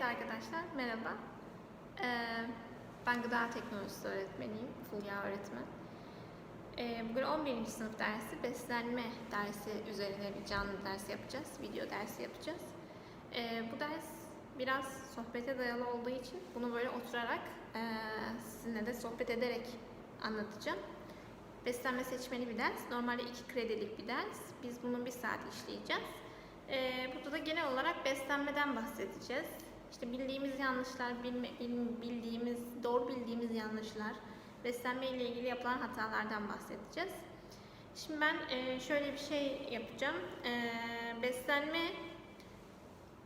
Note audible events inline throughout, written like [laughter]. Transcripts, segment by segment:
Evet arkadaşlar, merhaba. Ee, ben gıda teknolojisi öğretmeniyim, Fulya öğretmen. Ee, bugün 11. sınıf dersi, beslenme dersi üzerine bir canlı ders yapacağız, video dersi yapacağız. Ee, bu ders biraz sohbete dayalı olduğu için bunu böyle oturarak e, sizinle de sohbet ederek anlatacağım. Beslenme seçmeli bir ders. Normalde 2 kredilik bir ders. Biz bunu bir saat işleyeceğiz. Ee, burada da genel olarak beslenmeden bahsedeceğiz. İşte bildiğimiz yanlışlar, bilme, bil- bildiğimiz, doğru bildiğimiz yanlışlar, beslenme ile ilgili yapılan hatalardan bahsedeceğiz. Şimdi ben e, şöyle bir şey yapacağım. E, beslenme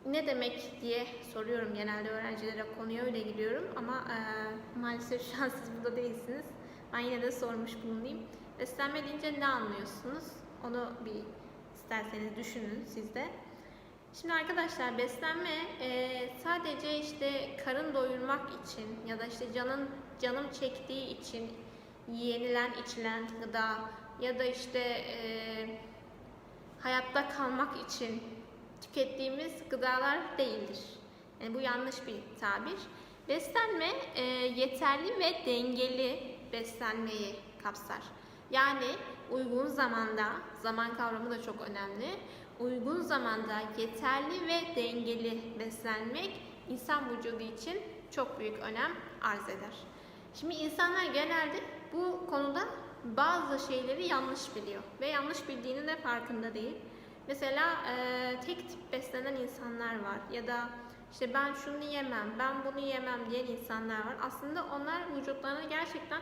ne demek diye soruyorum genelde öğrencilere konuya öyle gidiyorum ama e, maalesef şu an siz burada değilsiniz. Ben yine de sormuş bulunayım. Beslenme deyince ne anlıyorsunuz? Onu bir isterseniz düşünün siz de. Şimdi arkadaşlar beslenme e, sadece işte karın doyurmak için ya da işte canın canım çektiği için yenilen içilen gıda ya da işte e, hayatta kalmak için tükettiğimiz gıdalar değildir. Yani bu yanlış bir tabir. Beslenme e, yeterli ve dengeli beslenmeyi kapsar. Yani uygun zamanda, zaman kavramı da çok önemli. Uygun zamanda yeterli ve dengeli beslenmek insan vücudu için çok büyük önem arz eder. Şimdi insanlar genelde bu konuda bazı şeyleri yanlış biliyor ve yanlış bildiğinin de farkında değil. Mesela e, tek tip beslenen insanlar var ya da işte ben şunu yemem, ben bunu yemem diyen insanlar var. Aslında onlar vücutlarına gerçekten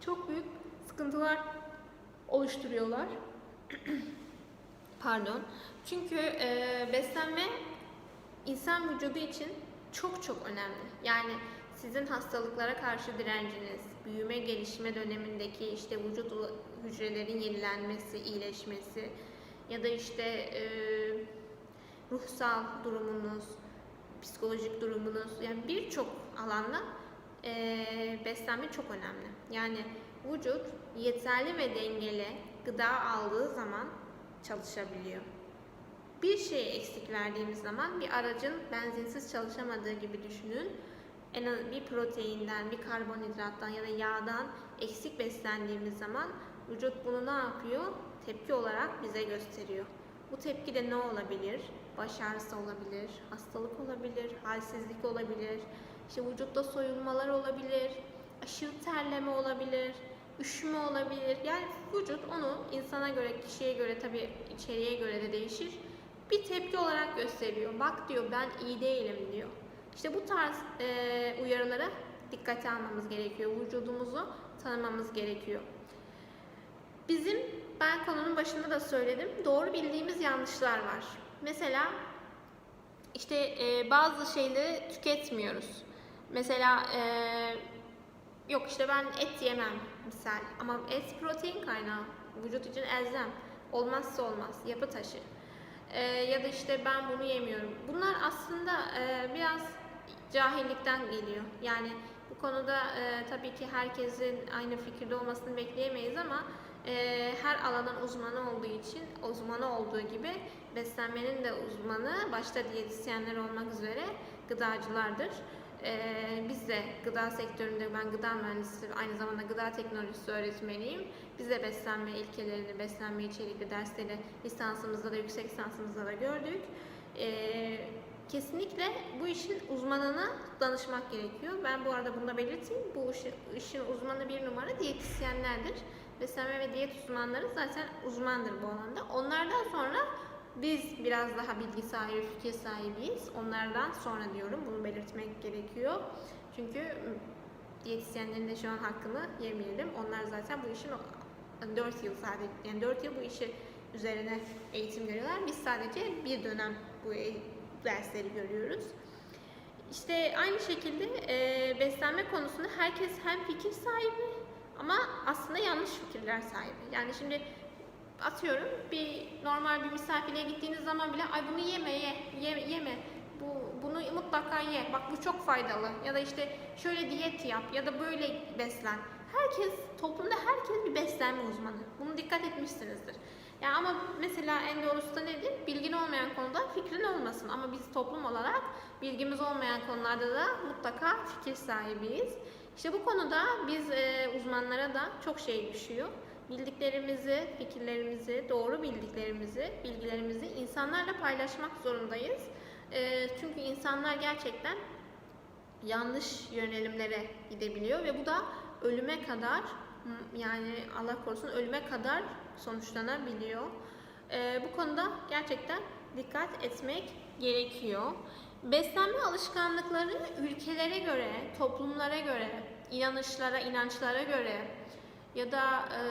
çok büyük sıkıntılar oluşturuyorlar. [clears throat] Pardon. Çünkü e, beslenme insan vücudu için çok çok önemli. Yani sizin hastalıklara karşı direnciniz, büyüme gelişme dönemindeki işte vücut hücrelerin yenilenmesi, iyileşmesi ya da işte e, ruhsal durumunuz, psikolojik durumunuz yani birçok alanda e, beslenme çok önemli. Yani vücut yeterli ve dengeli gıda aldığı zaman çalışabiliyor. Bir şeye eksik verdiğimiz zaman bir aracın benzinsiz çalışamadığı gibi düşünün. En az bir proteinden, bir karbonhidrattan ya da yağdan eksik beslendiğimiz zaman vücut bunu ne yapıyor? Tepki olarak bize gösteriyor. Bu tepki de ne olabilir? Baş ağrısı olabilir, hastalık olabilir, halsizlik olabilir, işte vücutta soyulmalar olabilir, aşırı terleme olabilir, üşüme olabilir. Yani vücut onu insana göre, kişiye göre tabii içeriğe göre de değişir. Bir tepki olarak gösteriyor. Bak diyor ben iyi değilim diyor. İşte bu tarz e, uyarılara dikkate almamız gerekiyor. Vücudumuzu tanımamız gerekiyor. Bizim, ben konunun başında da söyledim, doğru bildiğimiz yanlışlar var. Mesela işte e, bazı şeyleri tüketmiyoruz. Mesela e, yok işte ben et yemem misal. Ama et protein kaynağı vücut için elzem olmazsa olmaz yapı taşı. E, ya da işte ben bunu yemiyorum. Bunlar aslında e, biraz cahillikten geliyor. Yani bu konuda e, tabii ki herkesin aynı fikirde olmasını bekleyemeyiz ama e, her alanın uzmanı olduğu için uzmanı olduğu gibi beslenmenin de uzmanı başta diyetisyenler olmak üzere gıdacılardır. Ee, biz de gıda sektöründe ben gıda mühendisi aynı zamanda gıda teknolojisi öğretmeniyim. Biz de beslenme ilkelerini, beslenme içerikli dersleri lisansımızda da yüksek lisansımızda da gördük. Ee, kesinlikle bu işin uzmanına danışmak gerekiyor. Ben bu arada bunu da belirteyim. Bu işin, uzmanı bir numara diyetisyenlerdir. Beslenme ve diyet uzmanları zaten uzmandır bu alanda. Onlardan sonra biz biraz daha bilgi sahibi, fikir sahibiyiz. Onlardan sonra diyorum bunu belirtmek gerekiyor. Çünkü diyetisyenlerin de şu an hakkını yemeyelim. Onlar zaten bu işin o- 4 yıl sadece yani 4 yıl bu işi üzerine eğitim görüyorlar. Biz sadece bir dönem bu e- dersleri görüyoruz. İşte aynı şekilde e, beslenme konusunda herkes hem fikir sahibi ama aslında yanlış fikirler sahibi. Yani şimdi atıyorum bir normal bir misafirliğe gittiğiniz zaman bile ay bunu yeme ye, ye yeme bu bunu mutlaka ye bak bu çok faydalı ya da işte şöyle diyet yap ya da böyle beslen. Herkes toplumda herkes bir beslenme uzmanı. Bunu dikkat etmişsinizdir. Ya ama mesela en doğrusu da nedir? Bilgin olmayan konuda fikrin olmasın. Ama biz toplum olarak bilgimiz olmayan konularda da mutlaka fikir sahibiyiz. İşte bu konuda biz e, uzmanlara da çok şey düşüyor. Bildiklerimizi, fikirlerimizi, doğru bildiklerimizi, bilgilerimizi insanlarla paylaşmak zorundayız. E, çünkü insanlar gerçekten yanlış yönelimlere gidebiliyor ve bu da ölüme kadar yani Allah korusun ölüme kadar sonuçlanabiliyor. Ee, bu konuda gerçekten dikkat etmek gerekiyor. Beslenme alışkanlıkları ülkelere göre, toplumlara göre, inanışlara, inançlara göre ya da e,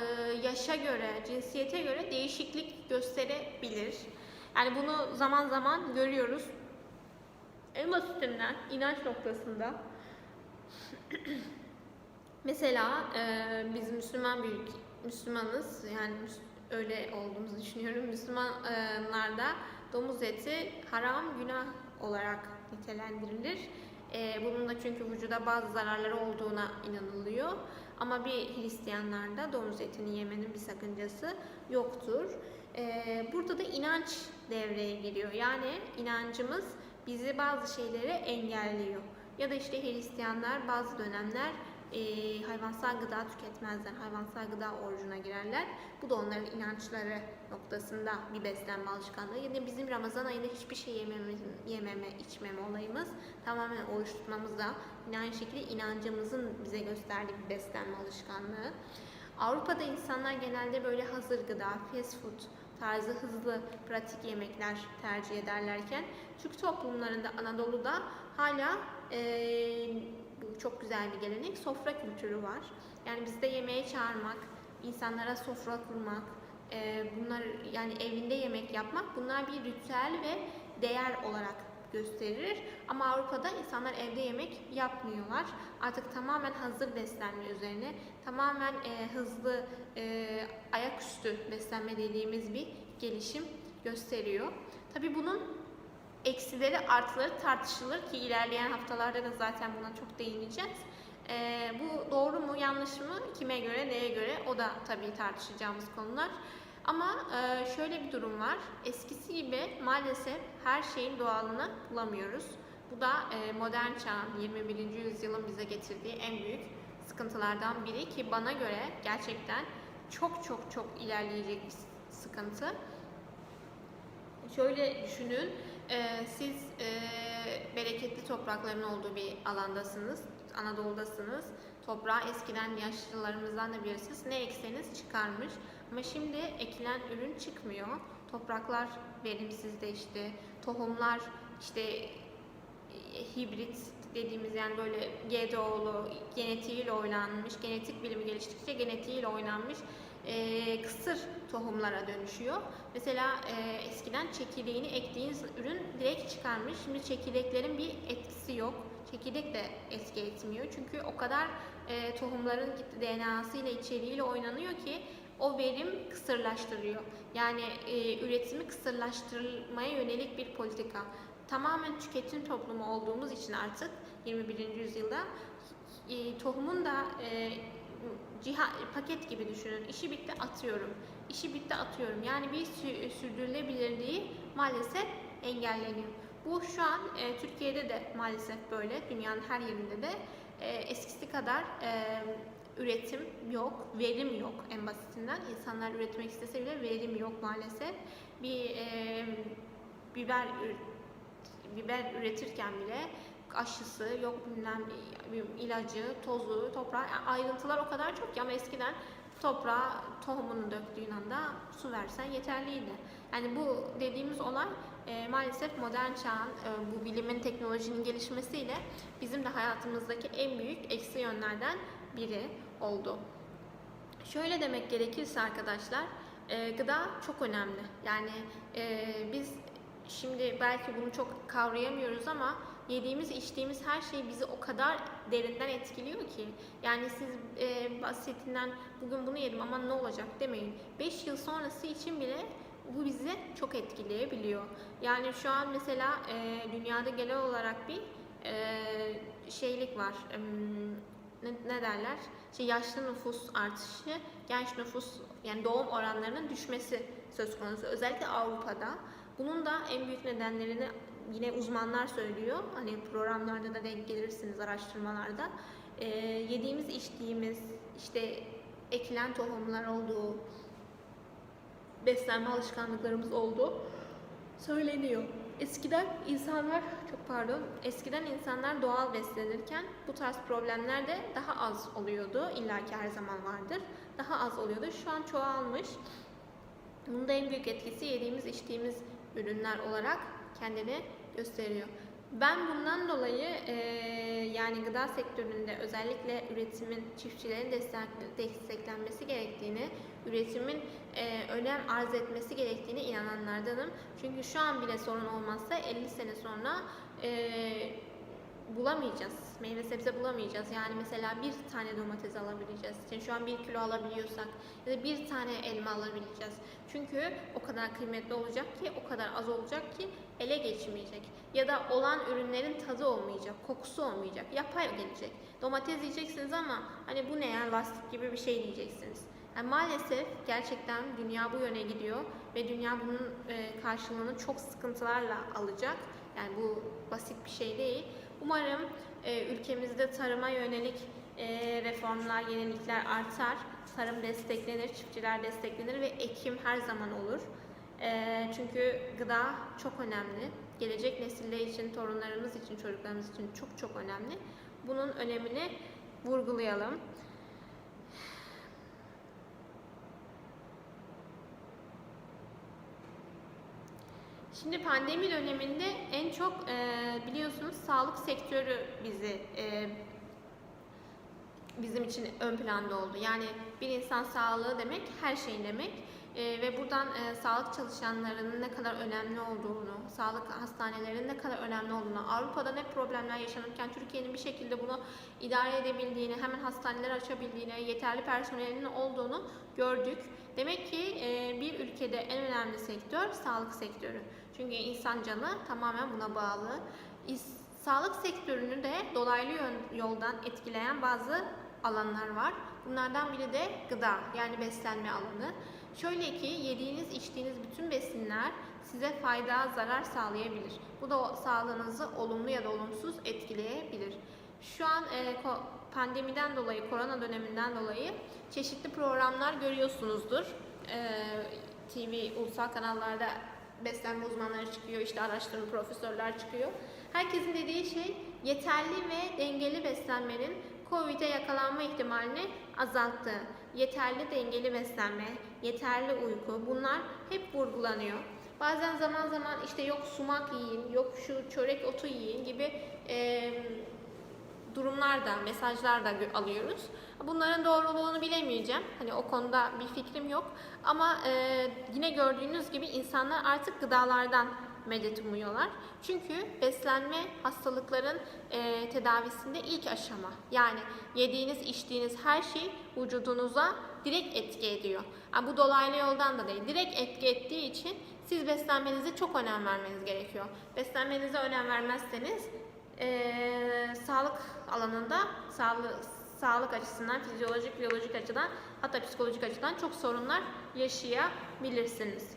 yaşa göre, cinsiyete göre değişiklik gösterebilir. Yani bunu zaman zaman görüyoruz. En basitinden inanç noktasında [clears throat] mesela e, biz Müslüman bir Müslümanız yani öyle olduğumuzu düşünüyorum. Müslümanlarda domuz eti haram günah olarak nitelendirilir. E, bunun da çünkü vücuda bazı zararları olduğuna inanılıyor. Ama bir Hristiyanlarda domuz etini yemenin bir sakıncası yoktur. E, burada da inanç devreye giriyor. Yani inancımız bizi bazı şeyleri engelliyor. Ya da işte Hristiyanlar bazı dönemler e, hayvansal gıda tüketmezler. Hayvansal gıda orucuna girerler. Bu da onların inançları noktasında bir beslenme alışkanlığı. Yine bizim Ramazan ayında hiçbir şey yememe, yememe içmeme olayımız tamamen oruç tutmamızda yine aynı şekilde inancımızın bize gösterdiği bir beslenme alışkanlığı. Avrupa'da insanlar genelde böyle hazır gıda, fast food tarzı hızlı, pratik yemekler tercih ederlerken Türk toplumlarında Anadolu'da hala bu çok güzel bir gelenek sofra kültürü var. Yani bizde yemeğe çağırmak, insanlara sofra kurmak, eee, bunlar yani evinde yemek yapmak bunlar bir ritüel ve değer olarak gösterir. Ama Avrupa'da insanlar evde yemek yapmıyorlar. Artık tamamen hazır beslenme üzerine, tamamen eee, hızlı eee, ayaküstü beslenme dediğimiz bir gelişim gösteriyor. Tabii bunun eksileri artıları tartışılır ki ilerleyen haftalarda da zaten buna çok değineceğiz. Ee, bu doğru mu yanlış mı kime göre neye göre o da tabii tartışacağımız konular. Ama e, şöyle bir durum var. Eskisi gibi maalesef her şeyin doğalını bulamıyoruz. Bu da e, modern çağın 21. yüzyılın bize getirdiği en büyük sıkıntılardan biri ki bana göre gerçekten çok çok çok ilerleyecek bir sıkıntı. Şöyle düşünün, e, siz e, bereketli toprakların olduğu bir alandasınız, Anadolu'dasınız. Toprağı eskiden yaşlılarımızdan da bilirsiniz ne ekseniz çıkarmış. Ama şimdi ekilen ürün çıkmıyor. Topraklar verimsizleşti. Tohumlar işte e, hibrit dediğimiz yani böyle GDO'lu, genetiğiyle oynanmış, genetik bilimi geliştikçe genetiğiyle oynanmış e, kısır tohumlara dönüşüyor. Mesela e, eskiden çekirdeğini ektiğiniz ürün direkt çıkarmış. Şimdi çekirdeklerin bir etkisi yok. Çekirdek de etki etmiyor. Çünkü o kadar e, tohumların DNA'sı ile içeriğiyle oynanıyor ki o verim kısırlaştırıyor. Yani e, üretimi kısırlaştırmaya yönelik bir politika. Tamamen tüketim toplumu olduğumuz için artık 21. yüzyılda e, tohumun da e, ciha, paket gibi düşünün. İşi bitti atıyorum. İşi bitti atıyorum. Yani bir sü- sürdürülebilirliği maalesef engelleniyor. Bu şu an e, Türkiye'de de maalesef böyle. Dünyanın her yerinde de e, eskisi kadar e, üretim yok, verim yok en basitinden. İnsanlar üretmek istese bile verim yok maalesef. Bir e, biber biber üretirken bile aşısı, yok bilmem ilacı, tozu, toprağı ayrıntılar o kadar çok ki ama eskiden toprağa tohumunu döktüğün anda su versen yeterliydi. Yani bu dediğimiz olay e, maalesef modern çağın e, bu bilimin teknolojinin gelişmesiyle bizim de hayatımızdaki en büyük eksi yönlerden biri oldu. Şöyle demek gerekirse arkadaşlar, e, gıda çok önemli. Yani e, biz şimdi belki bunu çok kavrayamıyoruz ama yediğimiz, içtiğimiz her şey bizi o kadar derinden etkiliyor ki. Yani siz e, basitinden bugün bunu yedim ama ne olacak demeyin. 5 yıl sonrası için bile bu bizi çok etkileyebiliyor. Yani şu an mesela e, dünyada genel olarak bir e, şeylik var. Em, ne, ne derler? İşte yaşlı nüfus artışı, genç nüfus yani doğum oranlarının düşmesi söz konusu. Özellikle Avrupa'da. Bunun da en büyük nedenlerini yine uzmanlar söylüyor. Hani programlarda da denk gelirsiniz araştırmalarda. Ee, yediğimiz, içtiğimiz, işte ekilen tohumlar olduğu, beslenme alışkanlıklarımız olduğu söyleniyor. Eskiden insanlar, çok pardon, eskiden insanlar doğal beslenirken bu tarz problemler de daha az oluyordu. İlla ki her zaman vardır. Daha az oluyordu. Şu an çoğalmış. Bunun da en büyük etkisi yediğimiz, içtiğimiz ürünler olarak kendini gösteriyor. Ben bundan dolayı eee, yani gıda sektöründe özellikle üretimin çiftçilerin destek- desteklenmesi gerektiğini, üretimin eee, önem arz etmesi gerektiğine inananlardanım. Çünkü şu an bile sorun olmazsa 50 sene sonra eee, bulamayacağız. Meyve sebze bulamayacağız. Yani mesela bir tane domates alabileceğiz. Yani şu an bir kilo alabiliyorsak ya da bir tane elma alabileceğiz. Çünkü o kadar kıymetli olacak ki, o kadar az olacak ki ele geçmeyecek. Ya da olan ürünlerin tadı olmayacak, kokusu olmayacak, yapay gelecek. Domates yiyeceksiniz ama hani bu ne ya lastik gibi bir şey diyeceksiniz. Yani maalesef gerçekten dünya bu yöne gidiyor ve dünya bunun e, karşılığını çok sıkıntılarla alacak. Yani bu basit bir şey değil. Umarım e, ülkemizde tarıma yönelik e, reformlar, yenilikler artar. Tarım desteklenir, çiftçiler desteklenir ve ekim her zaman olur. E, çünkü gıda çok önemli. Gelecek nesiller için, torunlarımız için, çocuklarımız için çok çok önemli. Bunun önemini vurgulayalım. Şimdi pandemi döneminde en çok e, biliyorsunuz sağlık sektörü bizi e, bizim için ön planda oldu. Yani bir insan sağlığı demek her şey demek. E, ve buradan e, sağlık çalışanlarının ne kadar önemli olduğunu, sağlık hastanelerinin ne kadar önemli olduğunu, Avrupa'da ne problemler yaşanırken Türkiye'nin bir şekilde bunu idare edebildiğini, hemen hastaneler açabildiğini, yeterli personelinin olduğunu gördük. Demek ki e, bir ülkede en önemli sektör sağlık sektörü. Çünkü insan canı tamamen buna bağlı. Sağlık sektörünü de dolaylı yoldan etkileyen bazı alanlar var. Bunlardan biri de gıda yani beslenme alanı. Şöyle ki yediğiniz içtiğiniz bütün besinler size fayda zarar sağlayabilir. Bu da sağlığınızı olumlu ya da olumsuz etkileyebilir. Şu an e, pandemiden dolayı, korona döneminden dolayı çeşitli programlar görüyorsunuzdur. E, TV, ulusal kanallarda beslenme uzmanları çıkıyor, işte araştırma profesörler çıkıyor. Herkesin dediği şey yeterli ve dengeli beslenmenin COVID'e yakalanma ihtimalini azalttı. Yeterli dengeli beslenme, yeterli uyku bunlar hep vurgulanıyor. Bazen zaman zaman işte yok sumak yiyin, yok şu çörek otu yiyin gibi eee durumlar da, mesajlar da alıyoruz. Bunların doğruluğunu bilemeyeceğim. Hani o konuda bir fikrim yok. Ama e, yine gördüğünüz gibi insanlar artık gıdalardan medet umuyorlar. Çünkü beslenme hastalıkların e, tedavisinde ilk aşama. Yani yediğiniz, içtiğiniz her şey vücudunuza direkt etki ediyor. Ha, bu dolaylı yoldan da değil. Direkt etki ettiği için siz beslenmenize çok önem vermeniz gerekiyor. Beslenmenize önem vermezseniz eee, sağlık alanında sağlık sağlık açısından, fizyolojik, biyolojik açıdan hatta psikolojik açıdan çok sorunlar yaşayabilirsiniz.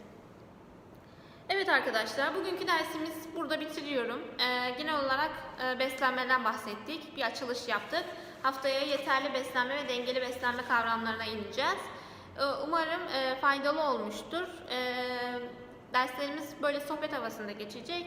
Evet arkadaşlar, bugünkü dersimiz burada bitiriyorum. Eee, genel olarak eee, beslenmeden bahsettik, bir açılış yaptık. Haftaya yeterli beslenme ve dengeli beslenme kavramlarına ineceğiz. Eee, umarım eee, faydalı olmuştur. Eee, derslerimiz böyle sohbet havasında geçecek.